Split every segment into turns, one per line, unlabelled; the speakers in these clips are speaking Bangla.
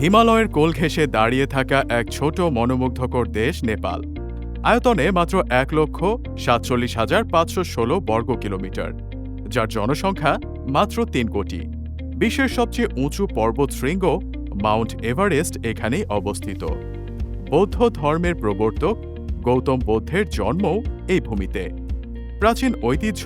হিমালয়ের কোল ঘেঁষে দাঁড়িয়ে থাকা এক ছোট মনোমুগ্ধকর দেশ নেপাল। আয়তনে মাত্র এক লক্ষ সাতচল্লিশ হাজার পাঁচশো ষোলো বর্গ কিলোমিটার, যার জনসংখ্যা মাত্র তিন কোটি। বিশ্বের সবচেয়ে উঁচু পর্বত শৃঙ্গ মাউন্ট এভারেস্ট এখানেই অবস্থিত। বৌদ্ধ ধর্মের প্রবর্তক গৌতম বুদ্ধের জন্মও এই ভূমিতে। প্রাচীন ঐতিহ্য,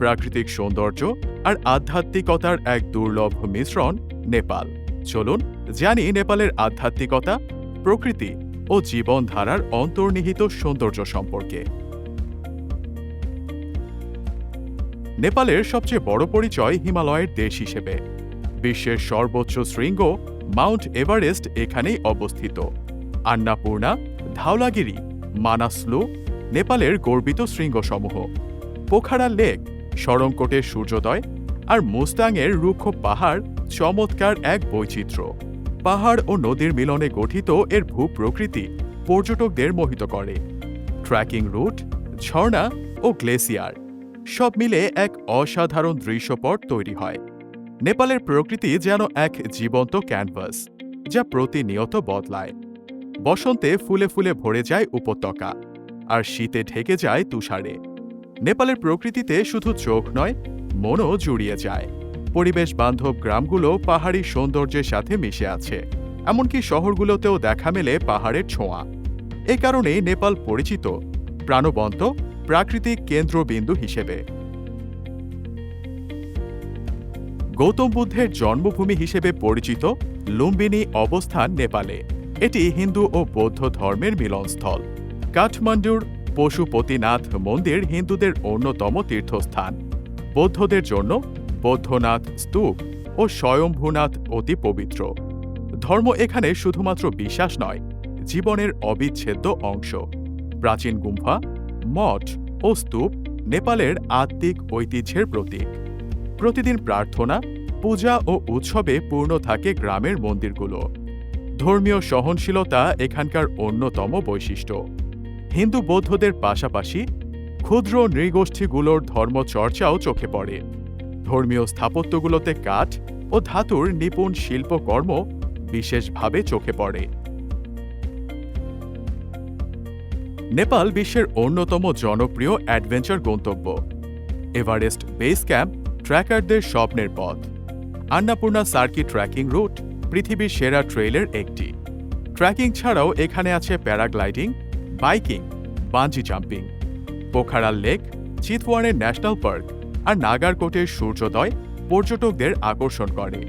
প্রাকৃতিক সৌন্দর্য আর আধ্যাত্মিকতার এক দুর্লভ মিশ্রণ নেপাল। চলুন জানি নেপালের আধ্যাত্মিকতা, প্রকৃতি ও জীবনধারার অন্তর্নিহিত সৌন্দর্য সম্পর্কে। নেপালের সবচেয়ে বড় পরিচয় হিমালয়ের দেশ হিসেবে। বিশ্বের সর্বোচ্চ শৃঙ্গ মাউন্ট এভারেস্ট এখানেই অবস্থিত। আন্নাপূর্ণা, ধাওলাগিরি, মানাসলু নেপালের গর্বিত শৃঙ্গসমূহ। পোখারা লেক শরংকোটের সূর্যোদয় আর মুস্তাংয়ের রুক্ষ পাহাড় চমৎকার এক বৈচিত্র্য। পাহাড় ও নদীর মিলনে গঠিত এর ভূপ্রকৃতি পর্যটকদের মোহিত করে। ট্র্যাকিং রুট ঝর্ণা ও গ্লেসিয়ার সব মিলে এক অসাধারণ দৃশ্যপট তৈরি হয়। নেপালের প্রকৃতি যেন এক জীবন্ত ক্যানভাস যা প্রতিনিয়ত বদলায়। বসন্তে ফুলে ফুলে ভরে যায় উপত্যকা আর শীতে ঢেকে যায় তুষারে। নেপালের প্রকৃতিতে শুধু চোখ নয়, মনও জুড়িয়ে যায়। পরিবেশ বান্ধব গ্রামগুলো পাহাড়ি সৌন্দর্যের সাথে মিশে আছে, এমনকি শহরগুলোতেও দেখা মেলে পাহাড়ের ছোঁয়া। এ কারণেই নেপাল পরিচিত, প্রাণবন্ত, প্রাকৃতিক কেন্দ্রবিন্দু হিসেবে। গৌতম বুদ্ধের জন্মভূমি হিসেবে পরিচিত লুম্বিনী অবস্থান নেপালে। এটি হিন্দু ও বৌদ্ধ ধর্মের মিলনস্থল। কাঠমান্ডুর পশুপতিনাথ মন্দির হিন্দুদের অন্যতম তীর্থস্থান। বৌদ্ধদের জন্য বৌদ্ধনাথ স্তূপ ও স্বয়ম্ভূনাথ অতি পবিত্র। ধর্ম এখানে শুধুমাত্র বিশ্বাস নয়, জীবনের অবিচ্ছেদ্য অংশ। প্রাচীন গুম্ফা, মঠ ও স্তূপ নেপালের আত্মিক ঐতিহ্যের প্রতীক। প্রতিদিন প্রার্থনা, পূজা ও উৎসবে পূর্ণ থাকে গ্রামের মন্দিরগুলো। ধর্মীয় সহনশীলতা এখানকার অন্যতম বৈশিষ্ট্য। হিন্দু বৌদ্ধদের পাশাপাশি ক্ষুদ্র নৃগোষ্ঠীগুলোর ধর্মচর্চাও চোখে পড়ে। ধর্মীয় স্থাপত্যগুলোতে কাঠ ও ধাতুর নিপুণ শিল্পকর্ম বিশেষভাবে চোখে পড়ে। নেপাল বিশ্বের অন্যতম জনপ্রিয় অ্যাডভেঞ্চার গন্তব্য। এভারেস্ট বেস ক্যাম্প ট্র্যাকারদের স্বপ্নের পথ। আন্নাপূর্ণা সার্কিট ট্র্যাকিং রুট পৃথিবীর সেরা ট্রেইলের একটি। ট্র্যাকিং ছাড়াও এখানে আছে প্যারাগ্লাইডিং, বাইকিং বাঞ্জি জাম্পিং। পোখারাল লেক, চিতওয়ানের ন্যাশনাল পার্ক। আর নাগারকোটের সূর্যোদয় পর্যটকদের আকর্ষণ করে।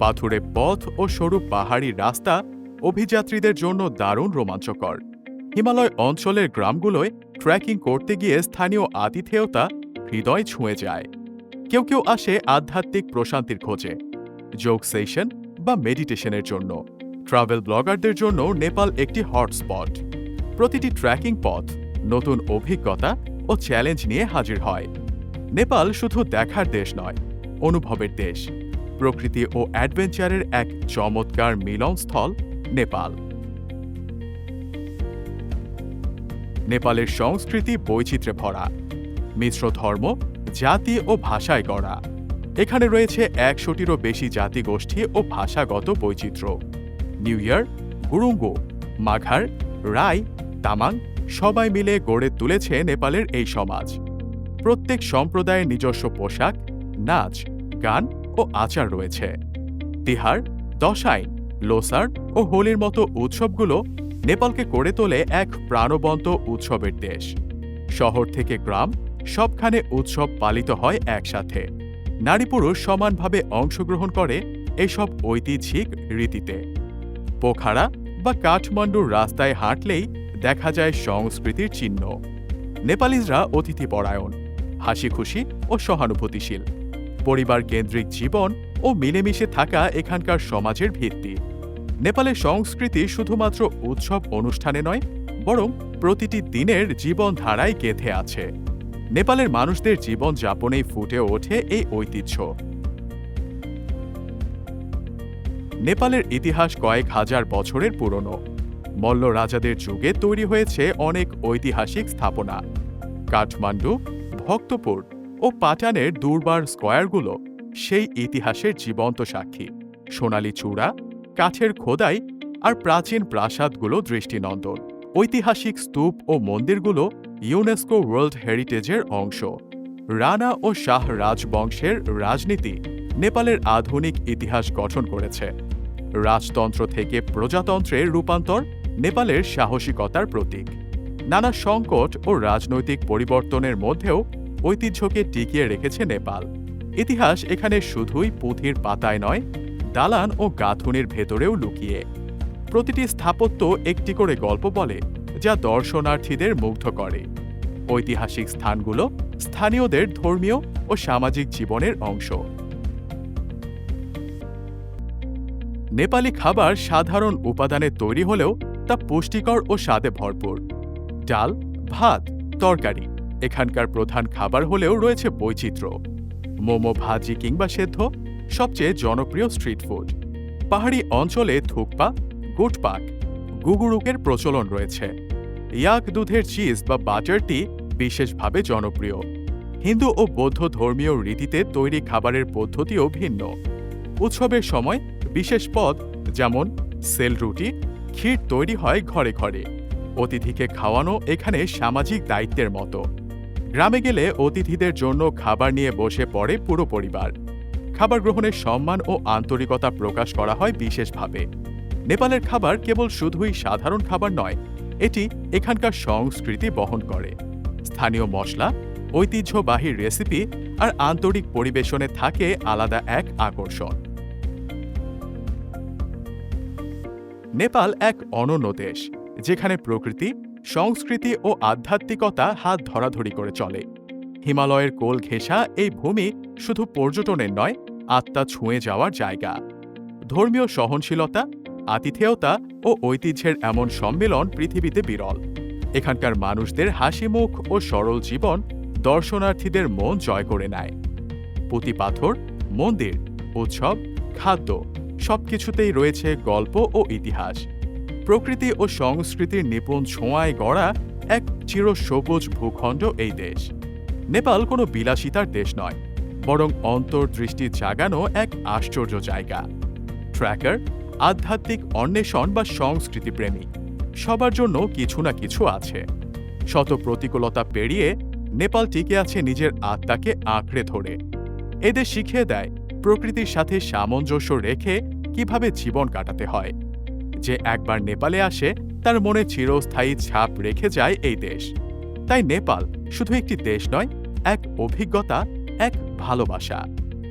পাথুরে পথ ও সরু পাহাড়ি রাস্তা অভিযাত্রীদের জন্য দারুণ রোমাঞ্চকর। হিমালয় অঞ্চলের গ্রামগুলোয় ট্রেকিং করতে গিয়ে স্থানীয় আতিথেয়তা হৃদয় ছুঁয়ে যায়। কেউ কেউ আসে আধ্যাত্মিক প্রশান্তির খোঁজে, যোগ সেশন বা মেডিটেশনের জন্য। ট্রাভেল ব্লগারদের জন্য নেপাল একটি হটস্পট প্রতিটি ট্র্যাকিং পথ নতুন অভিজ্ঞতা ও চ্যালেঞ্জ নিয়ে হাজির হয়। নেপাল শুধু দেখার দেশ নয়, অনুভবের দেশ। প্রকৃতি ও অ্যাডভেঞ্চারের এক চমৎকার মিলনস্থল নেপাল। নেপালের সংস্কৃতি বৈচিত্র্যে ভরা। মিশ্র ধর্ম, জাতি ও ভাষায় গড়া। এখানে রয়েছে একশোটিরও বেশি জাতিগোষ্ঠী ও ভাষাগত বৈচিত্র্য। নিউ ইয়ার, গুরুঙ্গো, মাঘার রায় তামাং সবাই মিলে গড়ে তুলেছে নেপালের এই সমাজ। প্রত্যেক সম্প্রদায়ের নিজস্ব পোশাক, নাচ, গান ও আচার রয়েছে। তিহার, দশাই, লোসার ও হোলির মতো উৎসবগুলো নেপালকে করে তোলে এক প্রাণবন্ত উৎসবের দেশ। শহর থেকে গ্রাম সবখানে উৎসব পালিত হয় একসাথে। নারী পুরুষ সমানভাবে অংশগ্রহণ করে এসব ঐতিহ্যিক রীতিতে। পোখারা বা কাঠমান্ডুর রাস্তায় হাঁটলেই দেখা যায় সংস্কৃতির চিহ্ন। নেপালিজরা অতিথিপরায়ণ। হাসি খুশি ও সহানুভূতিশীল। পরিবার কেন্দ্রিক জীবন ও মিলেমিশে থাকা এখানকার সমাজের ভিত্তি। নেপালের সংস্কৃতি শুধুমাত্র উৎসব অনুষ্ঠানে নয়, বরং প্রতিটি দিনের জীবনধারায় গেঁথে আছে। নেপালের মানুষদের জীবন যাপনেই ফুটে ওঠে এই ঐতিহ্য। নেপালের ইতিহাস কয়েক হাজার বছরের পুরনো। মল্ল রাজাদের যুগে তৈরি হয়েছে অনেক ঐতিহাসিক স্থাপনা। কাঠমান্ডু ভক্তপুর ও পাটানের দুর্বার স্কয়ারগুলো সেই ইতিহাসের জীবন্ত সাক্ষী। সোনালী চূড়া, কাঠের খোদাই আর প্রাচীন প্রাসাদগুলো দৃষ্টিনন্দন। ঐতিহাসিক স্তূপ ও মন্দিরগুলো ইউনেস্কো ওয়ার্ল্ড হেরিটেজের অংশ। রানা ও শাহ রাজবংশের রাজনীতি নেপালের আধুনিক ইতিহাস গঠন করেছে। রাজতন্ত্র থেকে প্রজাতন্ত্রের রূপান্তর নেপালের সাহসিকতার প্রতীক। নানা সংকট ও রাজনৈতিক পরিবর্তনের মধ্যেও ঐতিহ্যকে টিকিয়ে রেখেছে নেপাল। ইতিহাস এখানে শুধুই পুঁথির পাতায় নয়, দালান ও গাঁথুনির ভেতরেও লুকিয়ে। প্রতিটি স্থাপত্য একটি করে গল্প বলে, যা দর্শনার্থীদের মুগ্ধ করে। ঐতিহাসিক স্থানগুলো স্থানীয়দের ধর্মীয় ও সামাজিক জীবনের অংশ। নেপালি খাবার সাধারণ উপাদানে তৈরি হলেও তা পুষ্টিকর ও স্বাদে ভরপুর। ডাল, ভাত, তরকারি এখানকার প্রধান খাবার হলেও রয়েছে বৈচিত্র্য। মোমো ভাজি কিংবা সেদ্ধ, সবচেয়ে জনপ্রিয় স্ট্রিট ফুড। পাহাড়ি অঞ্চলে থুকপা, গুটপাক, গুগুরুকের প্রচলন রয়েছে। ইয়াক দুধের চিজ বা বাটারটি বিশেষভাবে জনপ্রিয়। হিন্দু ও বৌদ্ধ ধর্মীয় রীতিতে তৈরি খাবারের পদ্ধতিও ভিন্ন। উৎসবের সময় বিশেষ পদ যেমন সেল রুটি, ক্ষীর তৈরি হয় ঘরে ঘরে। অতিথিকে খাওয়ানো এখানে সামাজিক দায়িত্বের মতো। গ্রামে গেলে অতিথিদের জন্য খাবার নিয়ে বসে পড়ে পুরো পরিবার। খাবার গ্রহণের সম্মান ও আন্তরিকতা প্রকাশ করা হয় বিশেষভাবে। নেপালের খাবার কেবল শুধুই সাধারণ খাবার নয়, এটি এখানকার সংস্কৃতি বহন করে। স্থানীয় মশলা, ঐতিহ্যবাহী রেসিপি আর আন্তরিক পরিবেশনে থাকে আলাদা এক আকর্ষণ। নেপাল এক অনন্য দেশ, যেখানে প্রকৃতি সংস্কৃতি ও আধ্যাত্মিকতা হাত ধরাধরি করে চলে। হিমালয়ের কোল ঘেঁষা এই ভূমি শুধু পর্যটনের নয়, আত্মা ছুঁয়ে যাওয়ার জায়গা। ধর্মীয় সহনশীলতা, আতিথেয়তা ও ঐতিহ্যের এমন সম্মেলন পৃথিবীতে বিরল। এখানকার মানুষদের হাসিমুখ ও সরল জীবন দর্শনার্থীদের মন জয় করে নেয়। পুঁতি পাথর, মন্দির, উৎসব, খাদ্য সবকিছুতেই রয়েছে গল্প ও ইতিহাস। প্রকৃতি ও সংস্কৃতির নিপুণ ছোঁয়ায় গড়া এক চিরসবুজ ভূখণ্ড এই দেশ। নেপাল কোনো বিলাসিতার দেশ নয়, বরং অন্তর্দৃষ্টি জাগানো এক আশ্চর্য জায়গা। ট্র্যাকার, আধ্যাত্মিক অন্বেষণ বা সংস্কৃতিপ্রেমী, সবার জন্য কিছু না কিছু আছে। শত প্রতিকূলতা পেরিয়ে নেপাল টিকে আছে নিজের আত্মাকে আঁকড়ে ধরে। এদের শিখিয়ে দেয় প্রকৃতির সাথে সামঞ্জস্য রেখে কীভাবে জীবন কাটাতে হয়। যে একবার নেপালে আসে, তার মনে চিরস্থায়ী ছাপ রেখে যায় এই দেশ। তাই নেপাল শুধু একটি দেশ নয়, এক অভিজ্ঞতা, এক ভালোবাসা।